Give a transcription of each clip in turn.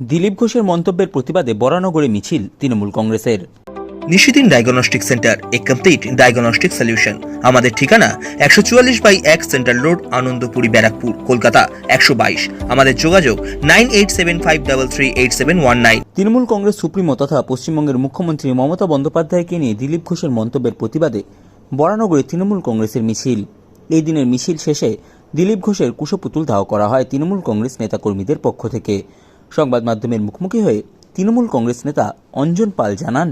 দিলীপ ঘোষের মন্তব্যের প্রতিবাদে বরানগরে মিছিল তৃণমূল কংগ্রেসের। নিশিদিন ডায়াগনস্টিক সেন্টার এ কমপ্লিট ডায়াগনস্টিক সলিউশন। আমাদের ঠিকানা একশো চুয়াল্লিশ বাই এক সেন্ট্রাল রোড আনন্দপুরি ব্যারাকপুর কলকাতা একশো বাইশ। আমাদের যোগাযোগ nine eight seven five double three eight seven one nine. Trinamool Congress supremo তথা পশ্চিমবঙ্গের মুখ্যমন্ত্রী মমতা বন্দ্যোপাধ্যায়কে নিয়ে দিলীপ ঘোষের মন্তব্যের প্রতিবাদে বরানগরে তৃণমূল কংগ্রেসের মিছিল। এই দিনের মিছিল শেষে দিলীপ ঘোষের কুশপুতুল দাহ করা হয় তৃণমূল কংগ্রেস নেতাকর্মীদের পক্ষ থেকে। সংবাদ মাধ্যমের মুখোমুখি হয়ে তৃণমূল কংগ্রেস নেতা অঞ্জন পাল জানান,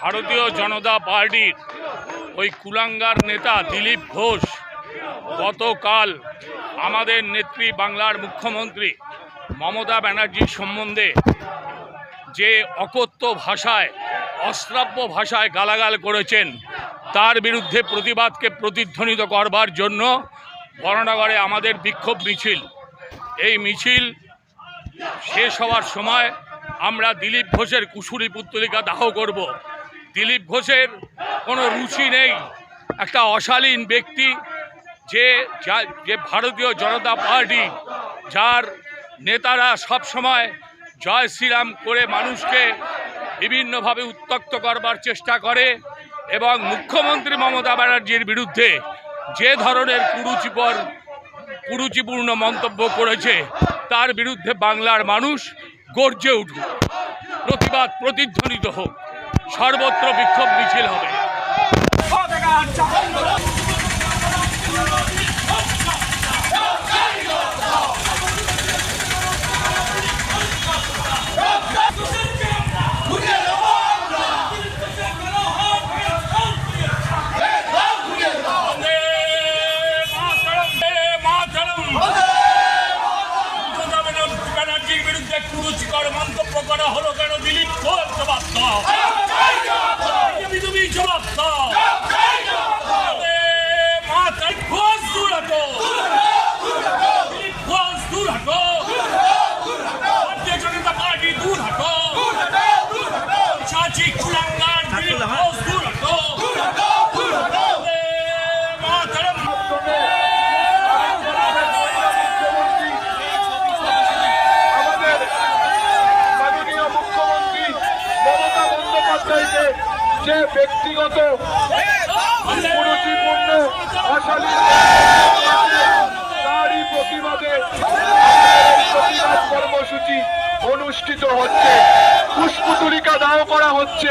ভারতীয় জনতা পার্টির ওই কুলাঙ্গার নেতা দিলীপ ঘোষ গতকাল আমাদের নেত্রী বাংলার মুখ্যমন্ত্রী মমতা ব্যানার্জির সম্বন্ধে যে অকথ্য ভাষায়, অশ্রাব্য ভাষায় গালাগাল করেছেন, তার বিরুদ্ধে প্রতিবাদকে প্রতিধ্বনিত করবার জন্য বর্ণনগরে আমাদের বিক্ষোভ মিছিল। এই মিছিল শেষ হওয়ার সময় আমরা দিলীপ ঘোষের কুশুরি পুত্তলিকা দাহ করব। দিলীপ ঘোষের কোনো রুচি নেই। একটা অশালীন ব্যক্তি যে যা- ভারতীয় জনতা পার্টি, যার নেতারা সব সময় জয় শ্রীরাম করে মানুষকে বিভিন্নভাবে উত্তক্ত করবার চেষ্টা করে এবং মুখ্যমন্ত্রী মমতা ব্যানার্জির বিরুদ্ধে যে ধরনের কুরুচিপর কুরুচিপূর্ণ মন্তব্য করেছে। তার বিরুদ্ধে বাংলার মানুষ গর্জে উঠুক। প্রতিবাদ প্রতিধ্বনিত হোক। সর্বত্র বিক্ষোভ মিছিল হবে। মন্তব্য করা হলো কেন? দিলীপ ঘোষ জবাব দাও তুমি তুমি জবাব দাও বন্দে মাতরম। ঘোষ দূর হটো দিলীপ ঘোষ দূর হটো ভারতীয় জনতা পার্টি দূর হটো চাচি কুলাঙ্গার দিলীপ ঘোষ দূর হটো বন্দে মাতরম। আমাদের মাননীয় মুখ্যমন্ত্রী মমতা বন্দ্যোপাধ্যায়কে যে ব্যক্তিগত। কুরুচিপূর্ণ অশালীন তারই প্রতিবাদে প্রতিবাদ কর্মসূচি অনুষ্ঠিত হচ্ছে। পুষ্পতুলিকা দাহ করা হচ্ছে।